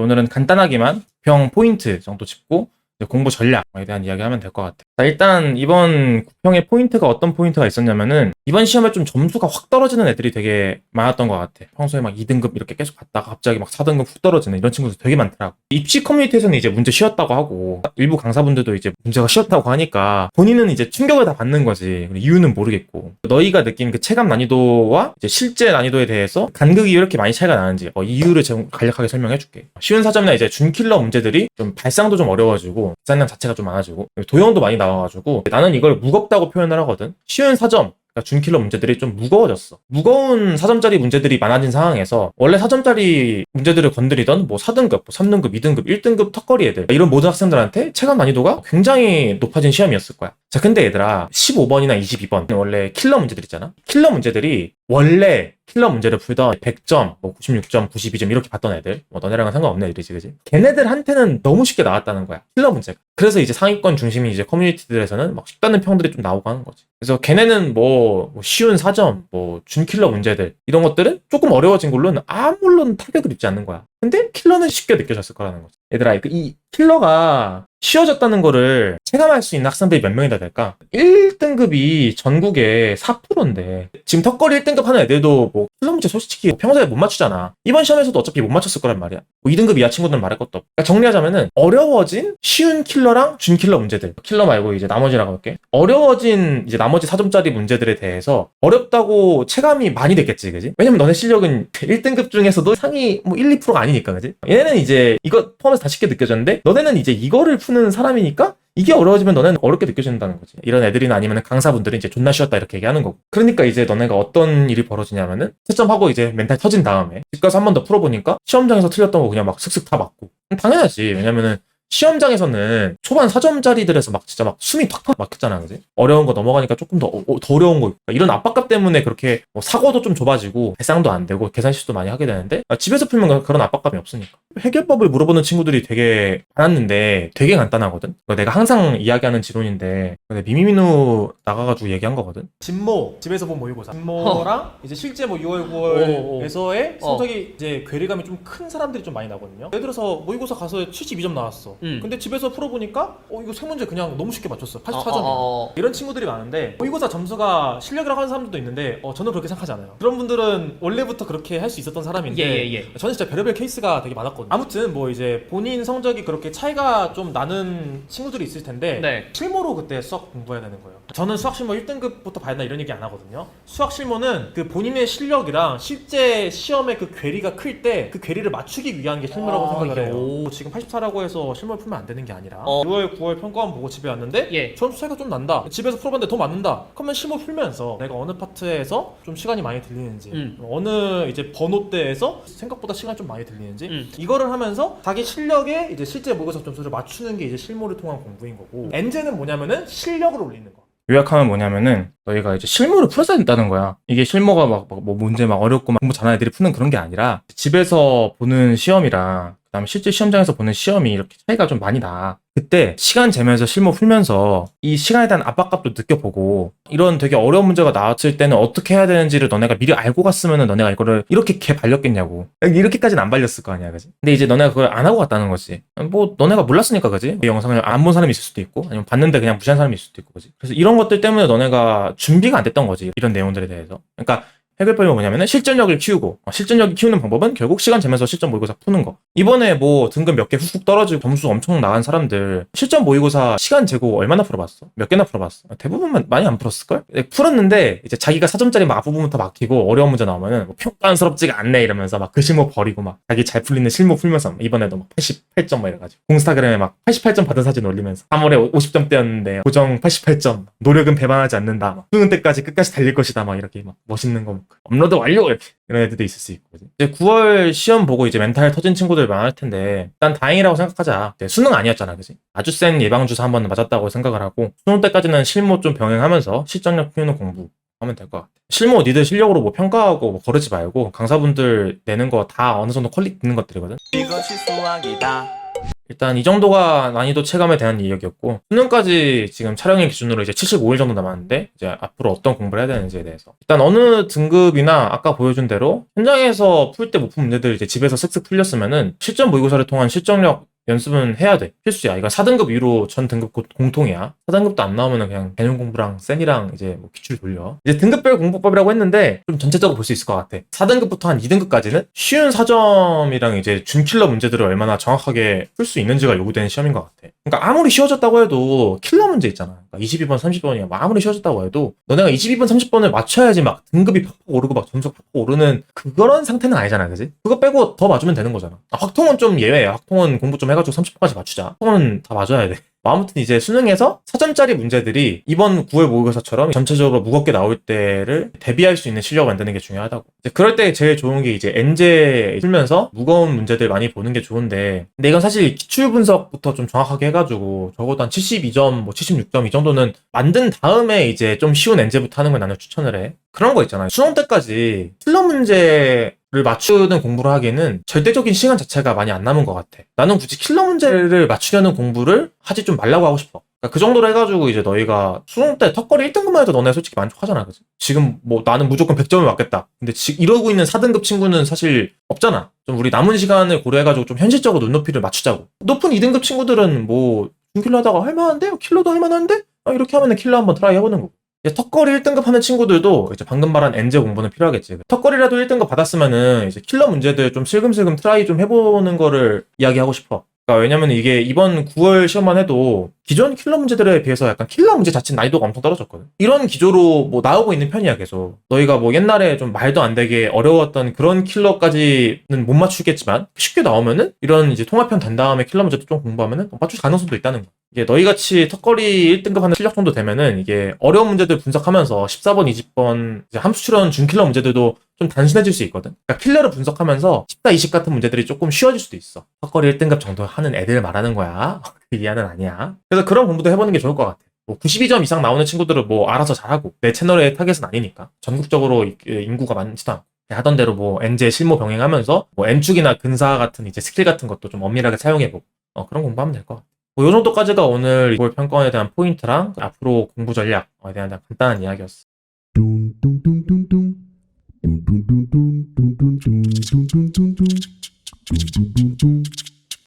오늘은 간단하게만 병 포인트 정도 짚고 공부 전략 에 대한 이야기 하면 될 것 같아요. 자, 일단 이번 구평의 포인트가 어떤 포인트가 있었냐면은 이번 시험에 좀 점수가 확 떨어지는 애들이 되게 많았던 것 같아. 평소에 막 2등급 이렇게 계속 갔다가 갑자기 막 4등급 훅 떨어지는 이런 친구들 되게 많더라고. 입시 커뮤니티에서는 이제 문제 쉬웠다고 하고 일부 강사분들도 이제 문제가 쉬웠다고 하니까 본인은 이제 충격을 다 받는 거지. 이유는 모르겠고 너희가 느낀 그 체감 난이도와 이제 실제 난이도에 대해서 간극이 왜 이렇게 많이 차이가 나는지 어, 이유를 제가 간략하게 설명해 줄게. 쉬운 사점이나 이제 준킬러 문제들이 좀 발상도 좀 어려워지고 발상량 자체가 좀 많아지고 도형도 많이 나와가지고 나는 이걸 무겁다고 표현을 하거든. 쉬운 사점 그러니까 준킬러 문제들이 좀 무거워졌어. 무거운 4점짜리 문제들이 많아진 상황에서 원래 4점짜리 문제들을 건드리던 뭐 4등급, 뭐 3등급, 2등급, 1등급 턱걸이 애들 이런 모든 학생들한테 체감 난이도가 굉장히 높아진 시험이었을 거야. 자, 근데 얘들아 15번이나 22번 원래 킬러 문제들 있잖아. 킬러 문제들이 원래 킬러 문제를 풀던 100점, 뭐 96점, 92점 이렇게 봤던 애들, 뭐 너네랑은 상관없는 애들이지, 그지? 걔네들한테는 너무 쉽게 나왔다는 거야. 킬러 문제가. 그래서 이제 상위권 중심인 이제 커뮤니티들에서는 막 쉽다는 평들이 좀 나오고 하는 거지. 그래서 걔네는 뭐, 뭐 쉬운 4점, 뭐 준킬러 문제들 이런 것들은 조금 어려워진 걸로는 아무런 타격을 입지 않는 거야. 근데 킬러는 쉽게 느껴졌을 거라는 거지. 얘들아, 이- 이 킬러가 쉬워졌다는 거를 체감할 수 있는 학생들이 몇 명이나 될까? 1등급이 전국에 4%인데 지금 턱걸이 1등급 하는 애들도 뭐 킬러 문제 솔직히 평소에 못 맞추잖아. 이번 시험에서도 어차피 못 맞췄을 거란 말이야. 뭐 2등급 이하 친구들은 말할 것도 없고. 그러니까 정리하자면은 어려워진 쉬운 킬러랑 준 킬러 문제들. 킬러 말고 이제 나머지라고 할게. 어려워진 이제 나머지 4점짜리 문제들에 대해서 어렵다고 체감이 많이 됐겠지, 그지? 왜냐면 너네 실력은 1등급 중에서도 상위 뭐 1, 2%가 아니니까, 그지? 얘네는 이제 이거 포함해서 다 쉽게 느껴졌는데 너네는 이제 이거를 푸는 사람이니까 이게 어려워지면 너네는 어렵게 느껴진다는 거지. 이런 애들이나 아니면 강사분들은 이제 존나 쉬웠다 이렇게 얘기하는 거고. 그러니까 이제 너네가 어떤 일이 벌어지냐면은 채점하고 이제 멘탈 터진 다음에 집 가서 한 번 더 풀어보니까 시험장에서 틀렸던 거 그냥 막 슥슥 다 맞고. 당연하지. 왜냐면은 시험장에서는 초반 4점짜리들에서 막 진짜 막 숨이 탁탁 막혔잖아, 그지? 어려운 거 넘어가니까 조금 더, 어, 어, 더 어려운 거. 있고. 이런 압박감 때문에 그렇게 뭐 사고도 좀 좁아지고, 배상도 안 되고, 계산식도 많이 하게 되는데, 아, 집에서 풀면 그런 압박감이 없으니까. 해결법을 물어보는 친구들이 되게 많았는데, 되게 간단하거든? 이거 내가 항상 이야기하는 지론인데, 근데 미미미누 나가가지고 얘기한 거거든? 진모 집에서 본 모의고사 진모랑 이제 실제 뭐 6월 오, 오. 9월에서의 어. 성적이 이제 괴리감이 좀 큰 사람들이 좀 많이 나거든요 예를 들어서 모의고사 가서 72점 나왔어 음. 근데 집에서 풀어보니까 어 이거 세 문제 그냥 너무 쉽게 맞췄어 84점이야 어, 어, 어. 이런 친구들이 많은데 모의고사 점수가 실력이라고 하는 사람들도 있는데 어, 저는 그렇게 생각하지 않아요 그런 분들은 원래부터 그렇게 할 수 있었던 사람인데 예, 예, 예. 저는 진짜 별의별 케이스가 되게 많았거든요 아무튼 뭐 이제 본인 성적이 그렇게 차이가 좀 나는 친구들이 있을 텐데 네. 실무로 그때 수학 공부해야 되는 거예요. 저는 수학 실무 1등급부터 봐야 된다 이런 얘기 안 하거든요. 수학 실무는 그 본인의 실력이랑 실제 시험의 그 괴리가 클 때 그 괴리를 맞추기 위한 게 실무라고 아, 생각을 해요. 오. 지금 84라고 해서 실무 를 풀면 안 되는 게 아니라 어. 6월, 9월 평가원 보고 집에 왔는데 예. 점수 차이가 좀 난다. 집에서 풀어봤는데 더 맞는다. 그러면 실무 풀면서 내가 어느 파트에서 좀 시간이 많이 들리는지 음. 어느 이제 번호대에서 생각보다 시간이 좀 많이 들리는지 음. 이거를 하면서 자기 실력에 이제 실제 모의고사 점수를 맞추는 게 이제 실무를 통한 공부인 거고 엔제는 뭐냐면은 실력을 올리는 거. 요약하면 뭐냐면은 너희가 이제 실무를 풀어야 된다는 거야. 이게 실무가 막 뭐 문제 막 어렵고 막 공부 잘하는 애들이 푸는 그런 게 아니라 집에서 보는 시험이랑 그다음에 실제 시험장에서 보는 시험이 이렇게 차이가 좀 많이 나. 그때 시간 재면서 실무 풀면서 이 시간에 대한 압박감도 느껴보고 이런 되게 어려운 문제가 나왔을 때는 어떻게 해야 되는지를 너네가 미리 알고 갔으면은 너네가 이거를 이렇게 개 발렸겠냐고. 이렇게까지는 안 발렸을 거 아니야, 그지? 근데 이제 너네가 그걸 안 하고 갔다는 거지. 뭐 너네가 몰랐으니까 그지? 이 영상을 안 본 사람이 있을 수도 있고 아니면 봤는데 그냥 무시한 사람이 있을 수도 있고 그지? 그래서 이런 것들 때문에 너네가 준비가 안 됐던 거지. 이런 내용들에 대해서. 그러니까 해결법이 뭐냐면은 실전력을 키우고 어, 실전력을 키우는 방법은 결국 시간 재면서 실전 모의고사 푸는 거 이번에 뭐 등급 몇 개 훅훅 떨어지고 점수 엄청 나간 사람들 실전 모의고사 시간 재고 얼마나 풀어봤어? 몇 개나 풀어봤어? 대부분 많이 안 풀었을걸? 네, 풀었는데 이제 자기가 4점짜리 막 앞부분부터 막히고 어려운 문제 나오면은 뭐 평가안스럽지가 않네 이러면서 막 그 실무 버리고 막 자기 잘 풀리는 실무 풀면서 막 이번에도 막 88점 막 이래가지고 공스타그램에 막 88점 받은 사진 올리면서 3월에 50점대였는데 고정 88점 노력은 배반하지 않는다 막 수능 때까지 끝까지 달릴 것이다 막 이렇게 막 멋있는 거막 업로드 완료 이렇게 이런 애들도 있을 수 있고 이제 9월 시험 보고 이제 멘탈 터진 친구들 많을 텐데 일단 다행이라고 생각하자 수능 아니었잖아 그지 아주 센 예방주사 한 번 맞았다고 생각을 하고 수능 때까지는 실무 좀 병행하면서 실전력 키우는 공부 하면 될 것 같아. 실무 니들 실력으로 뭐 평가하고 뭐 거르지 말고 강사분들 내는 거 다 어느 정도 퀄리티 있는 것들이거든. 이것이 수학이다. 일단 이 정도가 난이도 체감에 대한 이야기였고 수능까지 지금 촬영일 기준으로 이제 75일 정도 남았는데 이제 앞으로 어떤 공부를 해야 되는지에 대해서. 일단 어느 등급이나 아까 보여준 대로 현장에서 풀 때 못 푼 문제들 이제 집에서 쓱쓱 풀렸으면은 실전 모의고사를 통한 실전력 연습은 해야 돼. 필수야. 이건 4등급 이후로 전 등급 곧 공통이야. 4등급도 안 나오면은 그냥 개념 공부랑 센이랑 이제 뭐 기출 돌려. 이제 등급별 공부법이라고 했는데 좀 전체적으로 볼 수 있을 것 같아. 4등급부터 한 2등급까지는 쉬운 4점이랑 이제 준킬러 문제들을 얼마나 정확하게 풀 수 있는지가 요구되는 시험인 것 같아. 그러니까 아무리 쉬워졌다고 해도 킬러 문제 있잖아. 그러니까 22번, 30번이야. 뭐 아무리 쉬워졌다고 해도 너네가 22번, 30번을 맞춰야지 막 등급이 팍팍 오르고 막 점수가 팍팍 오르는 그런 상태는 아니잖아. 그지? 그거 빼고 더 맞으면 되는 거잖아. 아, 확통은 좀 예외야. 확통은 공부 좀 해가 지고 30번까지 맞추자. 확통은 다 맞아야 돼. 뭐 아무튼 이제 수능에서 4점짜리 문제들이 이번 9월 모의고사처럼 전체적으로 무겁게 나올 때를 대비할 수 있는 실력을 만드는 게 중요하다고. 그럴 때 제일 좋은 게 이제 엔제 풀면서 무거운 문제들 많이 보는 게 좋은데 근데 이건 사실 기출 분석부터 좀 정확하게 해가지고 적어도 한 72점, 뭐 76점 이 정도는 만든 다음에 이제 좀 쉬운 엔제부터 하는 걸 나는 추천을 해. 그런 거 있잖아요. 수능 때까지 킬러 문제 를 맞추는 공부를 하기에는 절대적인 시간 자체가 많이 안 남은 것 같아. 나는 굳이 킬러 문제를 맞추려는 공부를 하지 좀 말라고 하고 싶어. 그러니까 그 정도로 해가지고 이제 너희가 수능 때 턱걸이 1등급만 해도 너네 솔직히 만족하잖아. 그지? 지금 뭐 나는 무조건 100점을 맞겠다. 근데 지금 이러고 있는 4등급 친구는 사실 없잖아. 좀 우리 남은 시간을 고려해가지고 좀 현실적으로 눈높이를 맞추자고. 높은 2등급 친구들은 뭐 중킬러 하다가 할만한데? 킬러도 할만한데? 아, 이렇게 하면 킬러 한번 트라이 해보는 거고. 이제 턱걸이 1등급 하는 친구들도 이제 방금 말한 엔제 공부는 필요하겠지. 턱걸이라도 1등급 받았으면은 이제 킬러 문제들 좀 슬금슬금 트라이 좀 해보는 거를 이야기하고 싶어. 그러니까 왜냐면 이게 이번 9월 시험만 해도 기존 킬러 문제들에 비해서 약간 킬러 문제 자체 난이도가 엄청 떨어졌거든. 이런 기조로 뭐 나오고 있는 편이야 계속. 너희가 뭐 옛날에 좀 말도 안 되게 어려웠던 그런 킬러까지는 못 맞추겠지만 쉽게 나오면은 이런 이제 통합편 된 다음에 킬러 문제도 좀 공부하면은 맞출 가능성도 있다는 거야. 이게 너희 같이 턱걸이 1등급 하는 실력 정도 되면은 이게 어려운 문제들 분석하면서 14번, 20번 이제 함수 추론 준킬러 문제들도 좀 단순해질 수 있거든. 그러니까 킬러를 분석하면서 14, 20 같은 문제들이 조금 쉬워질 수도 있어. 턱걸이 1등급 정도 하는 애들 말하는 거야. 그 이하는 아니야. 그래서 그런 공부도 해보는 게 좋을 것 같아. 뭐 92점 이상 나오는 친구들은 뭐 알아서 잘하고 내 채널의 타겟은 아니니까 전국적으로 이- 인구가 많지도 않고 하던 대로 뭐 엔제 실무 병행하면서 뭐 N축이나 근사 같은 이제 스킬 같은 것도 좀 엄밀하게 사용해보고 어, 그런 공부하면 될 것 같아. 뭐, 요 정도까지가 오늘 이걸 평가원에 대한 포인트랑 앞으로 공부 전략에 대한 간단한 이야기였어. Thank you.